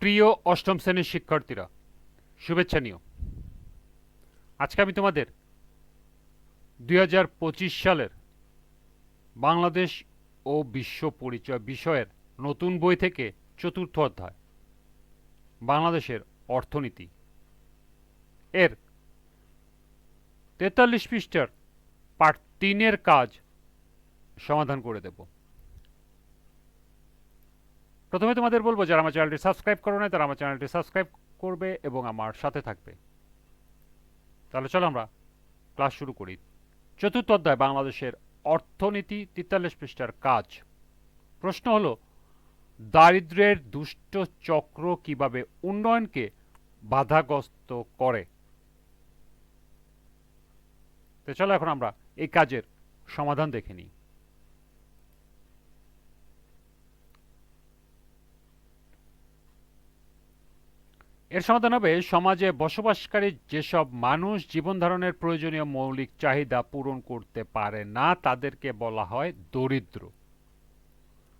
প্রিয় অষ্টম শ্রেণির শিক্ষার্থীরা, শুভেচ্ছা নিও। আজকে আমি তোমাদের দুই হাজার পঁচিশ সালের বাংলাদেশ ও বিশ্ব পরিচয় বিষয়ের নতুন বই থেকে চতুর্থ অধ্যায়, বাংলাদেশের অর্থনীতি। এর তেতাল্লিশ পৃষ্ঠার পার্ট তিনের কাজ সমাধান করে দেব। প্রথমে তোমাদের বলব, যারা আমার চ্যানেলটি সাবস্ক্রাইব করো না তারা আমার চ্যানেলটি সাবস্ক্রাইব করবে এবং আমার সাথে থাকবে। তাহলে চলো আমরা ক্লাস শুরু করি। চতুর্থ অধ্যায়, বাংলাদেশের অর্থনীতি, তেতাল্লিশ পৃষ্ঠার কাজ। প্রশ্ন হলো দারিদ্র্যের দুষ্ট চক্র কীভাবে উন্নয়নকে বাধাগ্রস্ত করে? তো চলো এখন আমরা এই কাজের সমাধান দেখে নিই। এর সমাধান হবে সমাজে বসবাসকারী যেসব মানুষ জীবন ধারণের প্রয়োজনীয় মৌলিক চাহিদা পূরণ করতে পারে না, তাদেরকে বলা হয় দরিদ্র।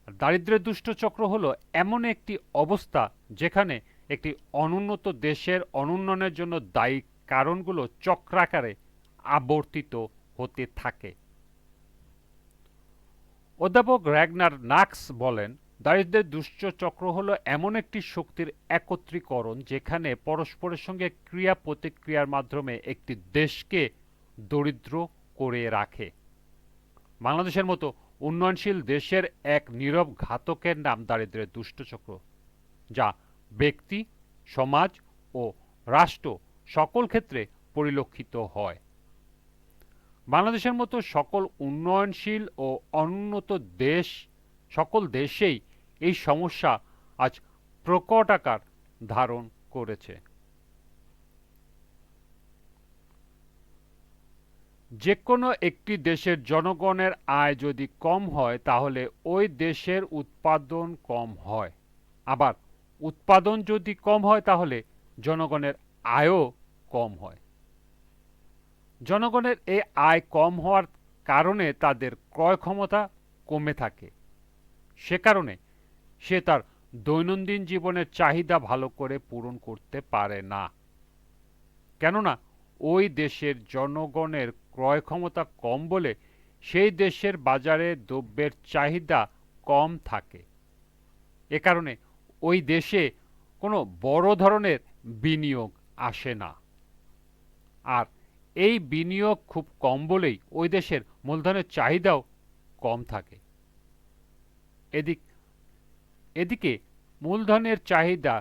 আর দারিদ্র্যের দুষ্ট চক্র হলো এমন একটি অবস্থা যেখানে একটি অনুন্নত দেশের অনুন্নয়নের জন্য দায়ী কারণগুলো চক্রাকারে আবর্তিত হতে থাকে। অধ্যাপক র্যাগনার নাক্স বলেন দারিদ্র্যের দুষ্ট চক্র হলো এমন একটি শক্তির একত্রীকরণ যেখানে পরস্পরের সঙ্গে ক্রিয়া প্রতিক্রিয়ার মাধ্যমে একটি দেশকে দরিদ্র করে রাখে। বাংলাদেশের মতো উন্নয়নশীল দেশের এক নীরব ঘাতকের নাম দারিদ্র্যের দুষ্ট চক্র যা ব্যক্তি, সমাজ ও রাষ্ট্র সকল ক্ষেত্রে পরিলক্ষিত হয়। বাংলাদেশের মতো সকল উন্নয়নশীল ও অনুন্নত দেশ, সকল দেশেই এই সমস্যা আজ প্রকট আকার ধারণ করেছে। যে কোনো একটি দেশের জনগণের আয় যদি কম হয়, তাহলে ওই দেশের উৎপাদন কম হয়। আবার উৎপাদন যদি কম হয়, তাহলে জনগণের আয়ও কম হয়। জনগণের এই আয় কম হওয়ার কারণে তাদের ক্রয় ক্ষমতা কমে থাকে। সে কারণে সে তার দৈনন্দিন জীবনের চাহিদা ভালো করে পূরণ করতে পারে না। কেননা, ওই দেশের জনগণের ক্রয় ক্ষমতা কম বলে সেই দেশের বাজারে দ্রব্যের চাহিদা কম থাকে। এ কারণে ওই দেশে কোনো বড় ধরনের বিনিয়োগ আসে না। আর এই বিনিয়োগ খুব কম বলেই ওই দেশের মূলধনের চাহিদাও কম থাকে। এদিক এদিকে মূলধনের চাহিদা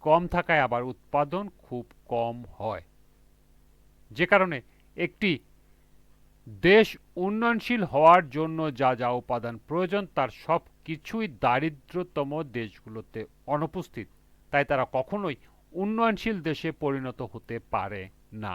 কম থাকায় আবার উৎপাদন খুব কম হয়। যে কারণে একটি দেশ উন্নয়নশীল হওয়ার জন্য যা যা উপাদান প্রয়োজন তার সব কিছুই দারিদ্রতম দেশগুলোতে অনুপস্থিত। তাই তারা কখনোই উন্নয়নশীল দেশে পরিণত হতে পারে না।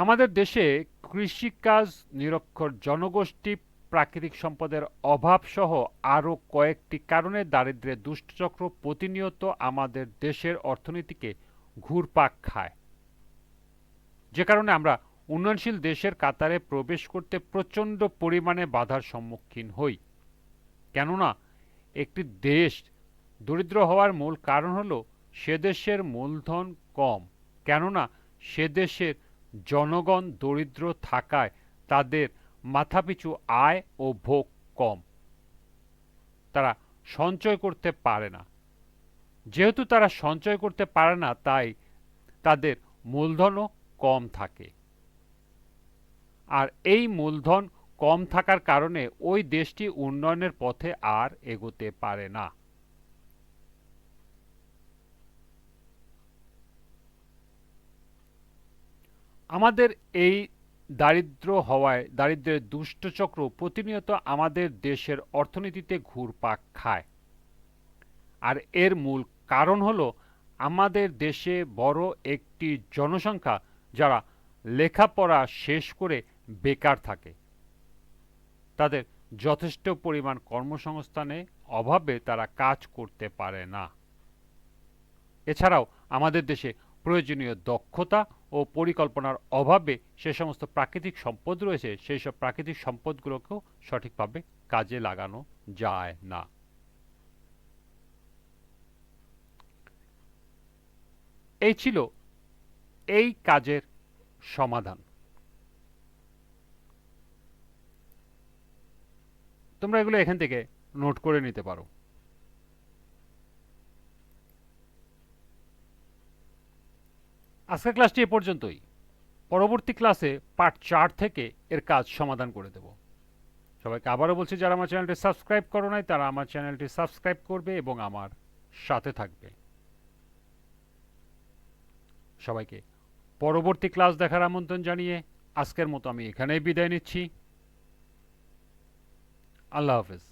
আমাদের দেশে কৃষিকাজ নিরক্ষর জনগোষ্ঠী, প্রাকৃতিক সম্পদের অভাব সহ আরও কয়েকটি কারণে দারিদ্র্যের দুষ্টচক্র প্রতিনিয়ত আমাদের দেশের অর্থনীতিকে ঘুরপাক খায়। যে কারণে আমরা উন্নয়নশীল দেশের কাতারে প্রবেশ করতে প্রচণ্ড পরিমাণে বাধার সম্মুখীন হই। কেননা, একটি দেশ দরিদ্র হওয়ার মূল কারণ হলো সে দেশের মূলধন কম। কেননা, সে দেশের জনগণ দরিদ্র থাকায় তাদের মাথাপিছু আয় ও ভোগ কম। তারা সঞ্চয় করতে পারে না। যেহেতু তারা সঞ্চয় করতে পারে না, তাই তাদের মূলধনও কম থাকে। আর এই মূলধন কম থাকার কারণে ওই দেশটি উন্নয়নের পথে আর এগোতে পারে না। আমাদের এই দারিদ্র হওয়ায়, দারিদ্রের দুষ্টচক্র প্রতিনিয়ত আমাদের দেশের অর্থনীতিতে ঘুরপাক খায়। আর এর মূল কারণ হলো আমাদের দেশে বড় একটি জনসংখ্যা যারা লেখাপড়া শেষ করে বেকার থাকে। তাদের যথেষ্ট পরিমাণ কর্মসংস্থানে অভাবে তারা কাজ করতে পারে না। এছাড়াও আমাদের দেশে প্রয়োজনীয় দক্ষতা ও পরিকল্পনার অভাবে সে সমস্ত প্রাকৃতিক সম্পদ রয়েছে, সেই সব প্রাকৃতিক সম্পদগুলোকেও সঠিকভাবে কাজে লাগানো যায় না। এই ছিল এই কাজের সমাধান। তোমরা এগুলো এখান থেকে নোট করে নিতে পারো। আজকের ক্লাসটি এ পর্যন্তই। পরবর্তী ক্লাসে পার্ট চার থেকে এর কাজ সমাধান করে দেব। সবাইকে আবারও বলছি, যারা আমার চ্যানেলটি সাবস্ক্রাইব করো নাই, তারা আমার চ্যানেলটি সাবস্ক্রাইব করবে এবং আমার সাথে থাকবে। সবাইকে পরবর্তী ক্লাস দেখার আমন্ত্রণ জানিয়ে আজকের মতো আমি এখানেই বিদায় নিচ্ছি। আল্লাহ হাফেজ।